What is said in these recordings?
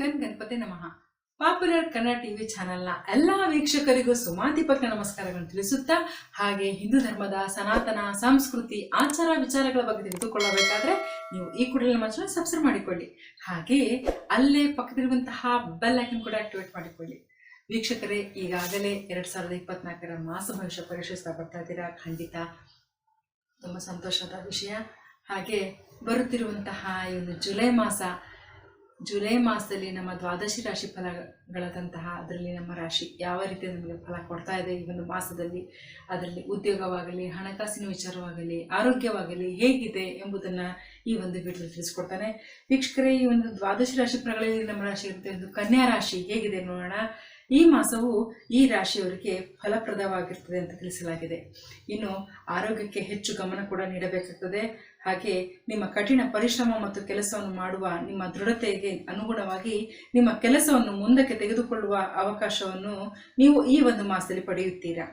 Gun Ganapati ನಮಃ. Popular Kannada TV ಚಾನೆಲ್ನ ಎಲ್ಲ ವೀಕ್ಷಕರಿಗೂ ಸುಮಾಧಿಪಕ ನಮಸ್ಕಾರಗಳನ್ನು ತಿಳಿಸುತ್ತಾ, ಹಾಗೆ ಹಿಂದೂ ಧರ್ಮದ ಸನಾತನ, ಸಂಸ್ಕೃತಿ, ಆಚಾರ ವಿಚಾರಗಳ ಬಗ್ಗೆ ತಿಳಿದುಕೊಳ್ಳಬೇಕಾದ್ರೆ ನೀವು ಈ ಕೂಡಲೇ ನಮ್ಮ ಚಾನಲ್ ಸಬ್ಸ್ಕ್ರೈಬ್ ಮಾಡಿಕೊಳ್ಳಿ. ಹಾಗೆಯೇ ಅಲ್ಲೇ ಪಕ್ಕದಲ್ಲಿರುವಂತಹ ಬೆಲ್ ಐಕನ್ ಕೂಡ ಆಕ್ಟಿವೇಟ್ ಮಾಡಿಕೊಳ್ಳಿ. ವೀಕ್ಷಕರೇ, ಈಗಾಗಲೇ ಎರಡ್ ಸಾವಿರದ ಇಪ್ಪತ್ನಾಲ್ಕರ ಮಾಸ ಭವಿಷ್ಯ ಪರೀಕ್ಷಿಸ್ತಾ ಬರ್ತಾ ಇದ್ದೀರಾ? ಖಂಡಿತ. ತುಂಬ ಸಂತೋಷದ ವಿಷಯ. ಹಾಗೆ ಬರುತ್ತಿರುವಂತಹ ಈ ಒಂದು ಜುಲೈ ಮಾಸ ಜುಲೈ ಮಾಸದಲ್ಲಿ ನಮ್ಮ ದ್ವಾದಶಿ ರಾಶಿ ಫಲಗಳಾದಂತಹ ಅದರಲ್ಲಿ ನಮ್ಮ ರಾಶಿ ಯಾವ ರೀತಿ ನಮಗೆ ಫಲ ಕೊಡ್ತಾ ಇದೆ ಈ ಒಂದು ಮಾಸದಲ್ಲಿ, ಅದರಲ್ಲಿ ಉದ್ಯೋಗವಾಗಲಿ, ಹಣಕಾಸಿನ ವಿಚಾರವಾಗಲಿ, ಆರೋಗ್ಯವಾಗಲಿ ಹೇಗಿದೆ ಎಂಬುದನ್ನು ಈ ಒಂದು ವಿಡಿಯೋದಲ್ಲಿ ತಿಳಿಸ್ಕೊಡ್ತಾನೆ. ವೀಕ್ಷಕರೇ, ಈ ಒಂದು ದ್ವಾದಶಿ ರಾಶಿ ಫಲಗಳಲ್ಲಿ ನಮ್ಮ ರಾಶಿ ಇರುತ್ತೆ, ಒಂದು ಕನ್ಯಾ ರಾಶಿ ಹೇಗಿದೆ ನೋಡೋಣ. ಈ ಮಾಸವು ಈ ರಾಶಿಯವರಿಗೆ ಫಲಪ್ರದವಾಗಿರ್ತದೆ ಅಂತ ತಿಳಿಸಲಾಗಿದೆ. ಇನ್ನು ಆರೋಗ್ಯಕ್ಕೆ ಹೆಚ್ಚು ಗಮನ ಕೂಡ ನೀಡಬೇಕಾಗ್ತದೆ. ಹಾಗೆ ನಿಮ್ಮ ಕಠಿಣ ಪರಿಶ್ರಮ ಮತ್ತು ಕೆಲಸವನ್ನು ಮಾಡುವ ನಿಮ್ಮ ದೃಢತೆಗೆ ಅನುಗುಣವಾಗಿ ನಿಮ್ಮ ಕೆಲಸವನ್ನು ಮುಂದಕ್ಕೆ ತೆಗೆದುಕೊಳ್ಳುವ ಅವಕಾಶವನ್ನು ನೀವು ಈ ಒಂದು ಮಾಸದಲ್ಲಿ ಪಡೆಯುತ್ತೀರಾ?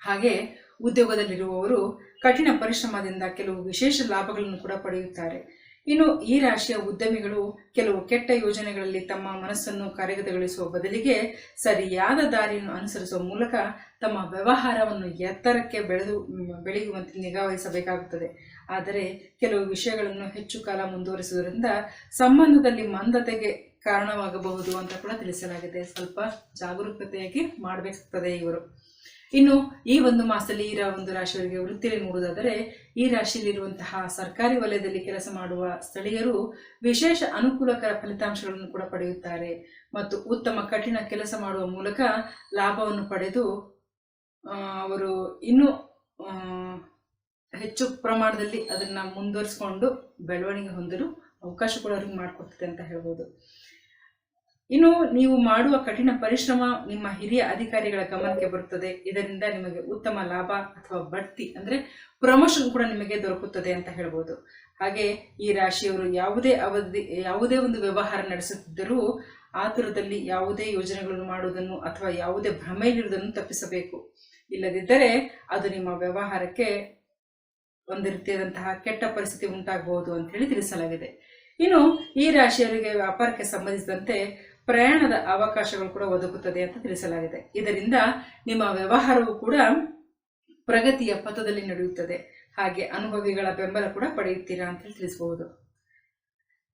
ಹಾಗೆ ಉದ್ಯೋಗದಲ್ಲಿರುವವರು ಕಠಿಣ ಪರಿಶ್ರಮದಿಂದ ಕೆಲವು ವಿಶೇಷ ಲಾಭಗಳನ್ನು ಕೂಡ ಪಡೆಯುತ್ತಾರೆ. ಇನ್ನು ಈ ರಾಶಿಯ ಉದ್ಯಮಿಗಳು ಕೆಲವು ಕೆಟ್ಟ ಯೋಜನೆಗಳಲ್ಲಿ ತಮ್ಮ ಮನಸ್ಸನ್ನು ಕಾರ್ಯಗತಗೊಳಿಸುವ ಬದಲಿಗೆ ಸರಿಯಾದ ದಾರಿಯನ್ನು ಅನುಸರಿಸುವ ಮೂಲಕ ತಮ್ಮ ವ್ಯವಹಾರವನ್ನು ಎತ್ತರಕ್ಕೆ ಬೆಳೆದು ಬೆಳೆಯುವಂತೆ ನಿಗಾವಹಿಸಬೇಕಾಗುತ್ತದೆ. ಆದರೆ ಕೆಲವು ವಿಷಯಗಳನ್ನು ಹೆಚ್ಚು ಕಾಲ ಮುಂದುವರಿಸುವುದರಿಂದ ಸಂಬಂಧದಲ್ಲಿ ಮಂದತೆಗೆ ಕಾರಣವಾಗಬಹುದು ಅಂತ ಕೂಡ ತಿಳಿಸಲಾಗಿದೆ. ಸ್ವಲ್ಪ ಜಾಗರೂಕತೆಯಾಗಿ ಮಾಡಬೇಕಾಗ್ತದೆ ಇವರು. ಇನ್ನು ಈ ಒಂದು ಮಾಸದಲ್ಲಿ ಈ ಒಂದು ರಾಶಿಯವರಿಗೆ ವೃತ್ತಿಯಲ್ಲಿ ನೋಡುವುದಾದರೆ, ಈ ರಾಶಿಯಲ್ಲಿರುವಂತಹ ಸರ್ಕಾರಿ ವಲಯದಲ್ಲಿ ಕೆಲಸ ಮಾಡುವ ಸ್ಥಳೀಯರು ವಿಶೇಷ ಅನುಕೂಲಕರ ಫಲಿತಾಂಶಗಳನ್ನು ಕೂಡ ಪಡೆಯುತ್ತಾರೆ ಮತ್ತು ಉತ್ತಮ ಕಠಿಣ ಕೆಲಸ ಮಾಡುವ ಮೂಲಕ ಲಾಭವನ್ನು ಪಡೆದು ಅವರು ಇನ್ನೂ ಹೆಚ್ಚು ಪ್ರಮಾಣದಲ್ಲಿ ಅದನ್ನು ಮುಂದುವರಿಸಿಕೊಂಡು ಬೆಳವಣಿಗೆ ಹೊಂದಲು ಅವಕಾಶ ಕೂಡ ಅವ್ರಿಗೆ ಮಾಡಿಕೊಡ್ತದೆ ಅಂತ ಹೇಳ್ಬೋದು. ಇನ್ನು ನೀವು ಮಾಡುವ ಕಠಿಣ ಪರಿಶ್ರಮ ನಿಮ್ಮ ಹಿರಿಯ ಅಧಿಕಾರಿಗಳ ಗಮನಕ್ಕೆ ಬರುತ್ತದೆ. ಇದರಿಂದ ನಿಮಗೆ ಉತ್ತಮ ಲಾಭ ಅಥವಾ ಬಡ್ತಿ ಅಂದ್ರೆ ಪ್ರಮೋಷನ್ ಕೂಡ ನಿಮಗೆ ದೊರಕುತ್ತದೆ ಅಂತ ಹೇಳ್ಬೋದು. ಹಾಗೆ ಈ ರಾಶಿಯವರು ಯಾವುದೇ ಅವಧಿ, ಯಾವುದೇ ಒಂದು ವ್ಯವಹಾರ ನಡೆಸುತ್ತಿದ್ದರೂ ಆತುರದಲ್ಲಿ ಯಾವುದೇ ಯೋಜನೆಗಳನ್ನು ಮಾಡುವುದನ್ನು ಅಥವಾ ಯಾವುದೇ ಭ್ರಮೆಯಲ್ಲಿರುವುದನ್ನು ತಪ್ಪಿಸಬೇಕು. ಇಲ್ಲದಿದ್ದರೆ ಅದು ನಿಮ್ಮ ವ್ಯವಹಾರಕ್ಕೆ ಒಂದು ರೀತಿಯಾದಂತಹ ಕೆಟ್ಟ ಪರಿಸ್ಥಿತಿ ಉಂಟಾಗಬಹುದು ಅಂತ ಹೇಳಿ ತಿಳಿಸಲಾಗಿದೆ. ಇನ್ನು ಈ ರಾಶಿಯವರಿಗೆ ವ್ಯಾಪಾರಕ್ಕೆ ಸಂಬಂಧಿಸಿದಂತೆ ಪ್ರಯಾಣದ ಅವಕಾಶಗಳು ಕೂಡ ಒದಗುತ್ತದೆ ಅಂತ ತಿಳಿಸಲಾಗಿದೆ. ಇದರಿಂದ ನಿಮ್ಮ ವ್ಯವಹಾರವು ಕೂಡ ಪ್ರಗತಿಯ ಪಥದಲ್ಲಿ ನಡೆಯುತ್ತದೆ. ಹಾಗೆ ಅನುಭವಿಗಳ ಬೆಂಬಲ ಕೂಡ ಪಡೆಯುತ್ತೀರಾ ಅಂತ ತಿಳಿಸಬಹುದು.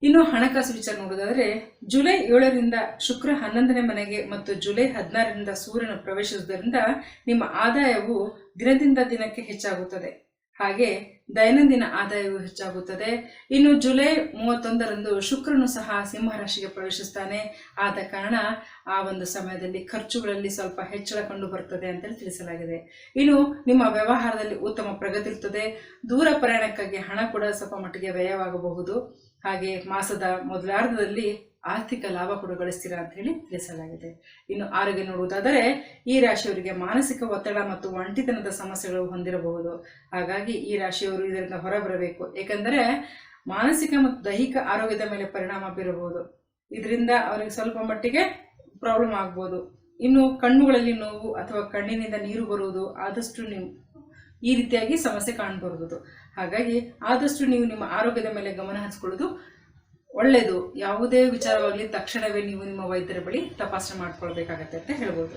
ಇನ್ನು ಹಣಕಾಸು ವಿಚಾರ ನೋಡೋದಾದ್ರೆ, ಜುಲೈ ಏಳರಿಂದ ಶುಕ್ರ ಹನ್ನೊಂದನೇ ಮನೆಗೆ ಮತ್ತು ಜುಲೈ ಹದಿನಾರರಿಂದ ಸೂರ್ಯನ ಪ್ರವೇಶಿಸುವುದರಿಂದ ನಿಮ್ಮ ಆದಾಯವು ದಿನದಿಂದ ದಿನಕ್ಕೆ ಹೆಚ್ಚಾಗುತ್ತದೆ. ಹಾಗೆ ದೈನಂದಿನ ಆದಾಯವು ಹೆಚ್ಚಾಗುತ್ತದೆ. ಇನ್ನು ಜುಲೈ ಮೂವತ್ತೊಂದರಂದು ಶುಕ್ರನು ಸಹ ಸಿಂಹರಾಶಿಗೆ ಪ್ರವೇಶಿಸ್ತಾನೆ. ಆದ ಕಾರಣ ಆ ಒಂದು ಸಮಯದಲ್ಲಿ ಖರ್ಚುಗಳಲ್ಲಿ ಸ್ವಲ್ಪ ಹೆಚ್ಚಳ ಕಂಡು ಬರ್ತದೆ ಅಂತೇಳಿ ತಿಳಿಸಲಾಗಿದೆ. ಇನ್ನು ನಿಮ್ಮ ವ್ಯವಹಾರದಲ್ಲಿ ಉತ್ತಮ ಪ್ರಗತಿ ಇರ್ತದೆ. ದೂರ ಪ್ರಯಾಣಕ್ಕಾಗಿ ಹಣ ಕೂಡ ಸ್ವಲ್ಪ ಮಟ್ಟಿಗೆ ವ್ಯಯವಾಗಬಹುದು. ಹಾಗೆ ಮಾಸದ ಮೊದಲಾರ್ಧದಲ್ಲಿ ಆರ್ಥಿಕ ಲಾಭ ಕೂಡ ಗಳಿಸ್ತೀರಾ ಅಂತ ಹೇಳಿ ತಿಳಿಸಲಾಗಿದೆ. ಇನ್ನು ಆರೋಗ್ಯ ನೋಡುವುದಾದರೆ ಈ ರಾಶಿಯವರಿಗೆ ಮಾನಸಿಕ ಒತ್ತಡ ಮತ್ತು ಒಂಟಿತನದ ಸಮಸ್ಯೆಗಳು ಹೊಂದಿರಬಹುದು. ಹಾಗಾಗಿ ಈ ರಾಶಿಯವರು ಇದರಿಂದ ಹೊರಬರಬೇಕು. ಏಕೆಂದರೆ ಮಾನಸಿಕ ಮತ್ತು ದೈಹಿಕ ಆರೋಗ್ಯದ ಮೇಲೆ ಪರಿಣಾಮ ಬೀರಬಹುದು. ಇದರಿಂದ ಅವರಿಗೆ ಸ್ವಲ್ಪ ಮಟ್ಟಿಗೆ ಪ್ರಾಬ್ಲಮ್ ಆಗ್ಬೋದು. ಇನ್ನು ಕಣ್ಣುಗಳಲ್ಲಿ ನೋವು ಅಥವಾ ಕಣ್ಣಿನಿಂದ ನೀರು ಬರುವುದು ಆದಷ್ಟು ನೀವು ಈ ರೀತಿಯಾಗಿ ಸಮಸ್ಯೆ ಕಾಣಬರುವುದು ಹಾಗಾಗಿ ಆದಷ್ಟು ನೀವು ನಿಮ್ಮ ಆರೋಗ್ಯದ ಮೇಲೆ ಗಮನ ಹಂಚ್ಕೊಳ್ಳೋದು ಒಳ್ಳೆಯದು ಯಾವುದೇ ವಿಚಾರವಾಗಲಿ ತಕ್ಷಣವೇ ನೀವು ನಿಮ್ಮ ವೈದ್ಯರ ಬಳಿ ತಪಾಸಣೆ ಮಾಡ್ಕೊಳ್ಬೇಕಾಗತ್ತೆ ಅಂತ ಹೇಳ್ಬೋದು.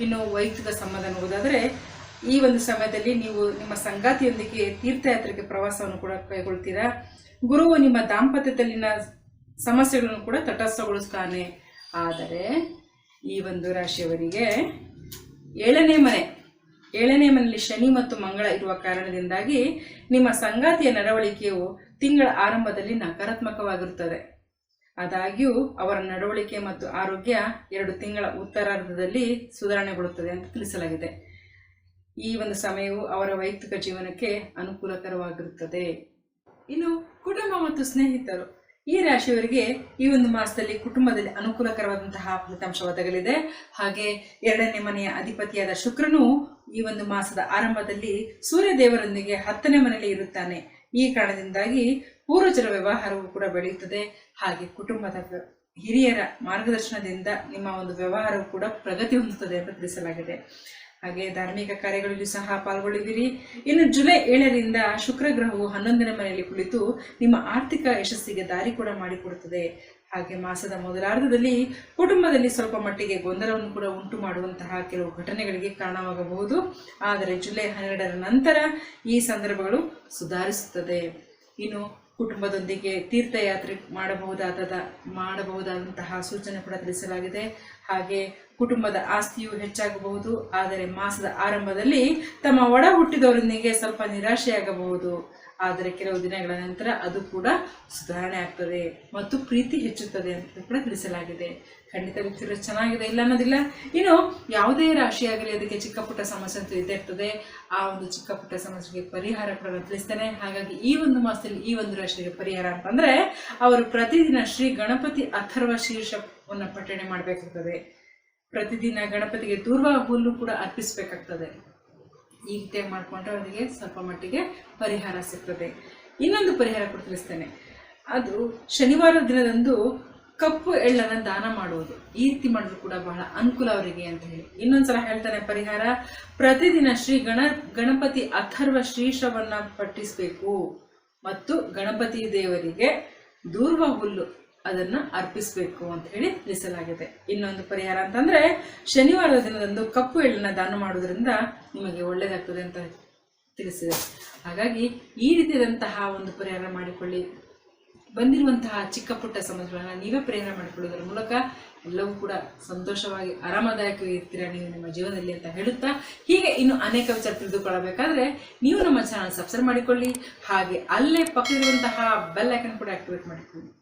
ಇನ್ನು ವೈಯಕ್ತಿಕ ಸಂಬಂಧ ನೋಡೋದಾದರೆ ಈ ಒಂದು ಸಮಯದಲ್ಲಿ ನೀವು ನಿಮ್ಮ ಸಂಗಾತಿಯೊಂದಿಗೆ ತೀರ್ಥಯಾತ್ರೆಗೆ ಪ್ರವಾಸವನ್ನು ಕೂಡ ಕೈಗೊಳ್ತೀರಾ? ಗುರುವು ನಿಮ್ಮ ದಾಂಪತ್ಯದಲ್ಲಿನ ಸಮಸ್ಯೆಗಳನ್ನು ಕೂಡ ತಟಸ್ಥಗೊಳಿಸ್ತಾನೆ. ಆದರೆ, ಈ ಒಂದು ರಾಶಿಯವರಿಗೆ ಏಳನೇ ಮನೆ, ಏಳನೇ ಮನೆಯಲ್ಲಿ ಶನಿ ಮತ್ತು ಮಂಗಳ ಇರುವ ಕಾರಣದಿಂದಾಗಿ ನಿಮ್ಮ ಸಂಗಾತಿಯ ನಡವಳಿಕೆಯು ತಿಂಗಳ ಆರಂಭದಲ್ಲಿ ನಕಾರಾತ್ಮಕವಾಗಿರುತ್ತದೆ. ಆದಾಗ್ಯೂ, ಅವರ ನಡವಳಿಕೆ ಮತ್ತು ಆರೋಗ್ಯ ಎರಡು ತಿಂಗಳ ಉತ್ತರಾರ್ಧದಲ್ಲಿ ಸುಧಾರಣೆಗೊಳ್ಳುತ್ತದೆ ಅಂತ ತಿಳಿಸಲಾಗಿದೆ. ಈ ಒಂದು ಸಮಯವು ಅವರ ವೈಯಕ್ತಿಕ ಜೀವನಕ್ಕೆ ಅನುಕೂಲಕರವಾಗಿರುತ್ತದೆ. ಇನ್ನು, ಕುಟುಂಬ ಮತ್ತು ಸ್ನೇಹಿತರು. ಈ ರಾಶಿಯವರಿಗೆ ಈ ಒಂದು ಮಾಸದಲ್ಲಿ ಕುಟುಂಬದಲ್ಲಿ ಅನುಕೂಲಕರವಾದಂತಹ ಫಲಿತಾಂಶ ಒದಗಲಿದೆ ಹಾಗೆ, ಎರಡನೇ ಮನೆಯ ಅಧಿಪತಿಯಾದ ಶುಕ್ರನು ಈ ಒಂದು ಮಾಸದ ಆರಂಭದಲ್ಲಿ ಸೂರ್ಯ ದೇವರೊಂದಿಗೆ ಹತ್ತನೇ ಮನೆಯಲ್ಲಿ ಇರುತ್ತಾನೆ. ಈ ಕಾರಣದಿಂದಾಗಿ ಪೂರ್ವಜರ ವ್ಯವಹಾರವು ಕೂಡ ಬೆಳೆಯುತ್ತದೆ. ಹಾಗೆ ಕುಟುಂಬದ ಹಿರಿಯರ ಮಾರ್ಗದರ್ಶನದಿಂದ ನಿಮ್ಮ ಒಂದು ವ್ಯವಹಾರವು ಕೂಡ ಪ್ರಗತಿ ಹೊಂದುತ್ತದೆ ಅಂತ ತಿಳಿಸಲಾಗಿದೆ. ಹಾಗೆ ಧಾರ್ಮಿಕ ಕಾರ್ಯಗಳಲ್ಲೂ ಸಹ ಪಾಲ್ಗೊಳ್ಳುವಿರಿ. ಇನ್ನು ಜುಲೈ ಏಳರಿಂದ ಶುಕ್ರ ಗ್ರಹವು ಹನ್ನೊಂದನೇ ಮನೆಯಲ್ಲಿ ಕುಳಿತು ನಿಮ್ಮ ಆರ್ಥಿಕ ಯಶಸ್ಸಿಗೆ ದಾರಿ ಕೂಡ ಮಾಡಿಕೊಡುತ್ತದೆ. ಹಾಗೆ ಮಾಸದ ಮೊದಲಾರ್ಧದಲ್ಲಿ ಕುಟುಂಬದಲ್ಲಿ ಸ್ವಲ್ಪ ಮಟ್ಟಿಗೆ ಗೊಂದಲವನ್ನು ಕೂಡ ಉಂಟು ಮಾಡುವಂತಹ ಕೆಲವು ಘಟನೆಗಳಿಗೆ ಕಾರಣವಾಗಬಹುದು. ಆದರೆ ಜುಲೈ ಹನ್ನೆರಡರ ನಂತರ ಈ ಸಂದರ್ಭಗಳು ಸುಧಾರಿಸುತ್ತದೆ. ಇನ್ನು ಕುಟುಂಬದೊಂದಿಗೆ ತೀರ್ಥಯಾತ್ರೆ ಮಾಡಬಹುದಾದ, ಮಾಡಬಹುದಾದಂತಹ ಸೂಚನೆ ಕೂಡ ತಿಳಿಸಲಾಗಿದೆ. ಹಾಗೆ ಕುಟುಂಬದ ಆಸ್ತಿಯು ಹೆಚ್ಚಾಗಬಹುದು. ಆದರೆ ಮಾಸದ ಆರಂಭದಲ್ಲಿ ತಮ್ಮ ಒಡ ಹುಟ್ಟಿದವರೊಂದಿಗೆ ಸ್ವಲ್ಪ ನಿರಾಶೆಯಾಗಬಹುದು. ಆದರೆ ಕೆಲವು ದಿನಗಳ ನಂತರ ಅದು ಕೂಡ ಸುಧಾರಣೆ ಆಗ್ತದೆ ಮತ್ತು ಪ್ರೀತಿ ಹೆಚ್ಚುತ್ತದೆ ಅಂತ ಕೂಡ ತಿಳಿಸಲಾಗಿದೆ. ಖಂಡಿತ ವ್ಯಕ್ತಿಗಳು ಚೆನ್ನಾಗಿದೆ ಇಲ್ಲ ಅನ್ನೋದಿಲ್ಲ. ಇನ್ನು ಯಾವುದೇ ರಾಶಿಯಾಗಲಿ ಅದಕ್ಕೆ ಚಿಕ್ಕ ಪುಟ್ಟ ಸಮಸ್ಯೆ ಅಂತೂ ಇದ್ದೇ ಇರ್ತದೆ. ಆ ಒಂದು ಚಿಕ್ಕ ಪುಟ್ಟ ಸಮಸ್ಯೆಗೆ ಪರಿಹಾರ ಕೂಡ ತಿಳಿಸ್ತೇನೆ. ಹಾಗಾಗಿ ಈ ಒಂದು ಮಾಸದಲ್ಲಿ ಈ ಒಂದು ರಾಶಿಗೆ ಪರಿಹಾರ ಅಂತಂದ್ರೆ ಅವರು ಪ್ರತಿದಿನ ಶ್ರೀ ಗಣಪತಿ ಅಥರ್ವ ಶೀರ್ಷವನ್ನು ಪಠಣೆ ಮಾಡಬೇಕಾಗ್ತದೆ. ಪ್ರತಿದಿನ ಗಣಪತಿಗೆ ದೂರ್ವ ಹುಲ್ಲು ಕೂಡ ಅರ್ಪಿಸಬೇಕಾಗ್ತದೆ. ಈ ರೀತಿಯಾಗಿ ಮಾಡಿಕೊಂಡ್ರೆ ಅವರಿಗೆ ಸ್ವಲ್ಪ ಮಟ್ಟಿಗೆ ಪರಿಹಾರ ಸಿಗ್ತದೆ. ಇನ್ನೊಂದು ಪರಿಹಾರ ಕೂಡ ತಿಳಿಸ್ತೇನೆ ಅದು ಶನಿವಾರ ದಿನದಂದು ಕಪ್ಪು ಎಳ್ಳನ್ನು ದಾನ ಮಾಡುವುದು. ಈ ರೀತಿ ಮಾಡಿದ್ರು ಕೂಡ ಬಹಳ ಅನುಕೂಲ ಅವರಿಗೆ ಅಂತ ಹೇಳಿ. ಇನ್ನೊಂದ್ಸಲ ಹೇಳ್ತಾನೆ ಪರಿಹಾರ. ಪ್ರತಿದಿನ ಶ್ರೀ ಗಣ, ಗಣಪತಿ ಅಥರ್ವ ಶ್ರೀಶವನ್ನ ಪಠಿಸಬೇಕು. ಮತ್ತು ಗಣಪತಿ ದೇವರಿಗೆ ದೂರ್ವ ಹುಲ್ಲು ಅದನ್ನ ಅರ್ಪಿಸಬೇಕು ಅಂತ ಹೇಳಿ ತಿಳಿಸಲಾಗಿದೆ. ಇನ್ನೊಂದು ಪರಿಹಾರ ಅಂತಂದ್ರೆ, ಶನಿವಾರದ ದಿನದಂದು ಕಪ್ಪು ಎಳ್ಳನ್ನ ದಾನ ಮಾಡೋದ್ರಿಂದ ನಿಮಗೆ ಒಳ್ಳೆಯದಾಗ್ತದೆ ಅಂತ ತಿಳಿಸಿದೆ. ಹಾಗಾಗಿ ಈ ರೀತಿಯಾದಂತಹ ಒಂದು ಪರಿಹಾರ ಮಾಡಿಕೊಳ್ಳಿ. ಬಂದಿರುವಂತಹ ಚಿಕ್ಕ ಪುಟ್ಟ ಸಮಸ್ಯೆಗಳನ್ನ ನೀವೇ ಪರಿಹಾರ ಮಾಡಿಕೊಳ್ಳುವುದರ ಮೂಲಕ ಎಲ್ಲವೂ ಕೂಡ ಸಂತೋಷವಾಗಿ ಆರಾಮದಾಯಕವಾಗಿ ಇರ್ತೀರಾ ನೀವು ನಿಮ್ಮ ಜೀವನದಲ್ಲಿ ಅಂತ ಹೇಳುತ್ತಾ, ಹೀಗೆ ಇನ್ನು ಅನೇಕ ವಿಚಾರ ತಿಳಿದುಕೊಳ್ಳಬೇಕಾದ್ರೆ ನೀವು ನಮ್ಮ ಚಾನಲ್ ಸಬ್ಸ್ಕ್ರೈಬ್ ಮಾಡಿಕೊಳ್ಳಿ. ಹಾಗೆ ಅಲ್ಲೇ ಪಕ್ಕದಲ್ಲಿರುವಂತಹ ಬೆಲ್ ಐಕನ್ ಕೂಡ ಆಕ್ಟಿವೇಟ್ ಮಾಡಿಕೊಳ್ಳಿ.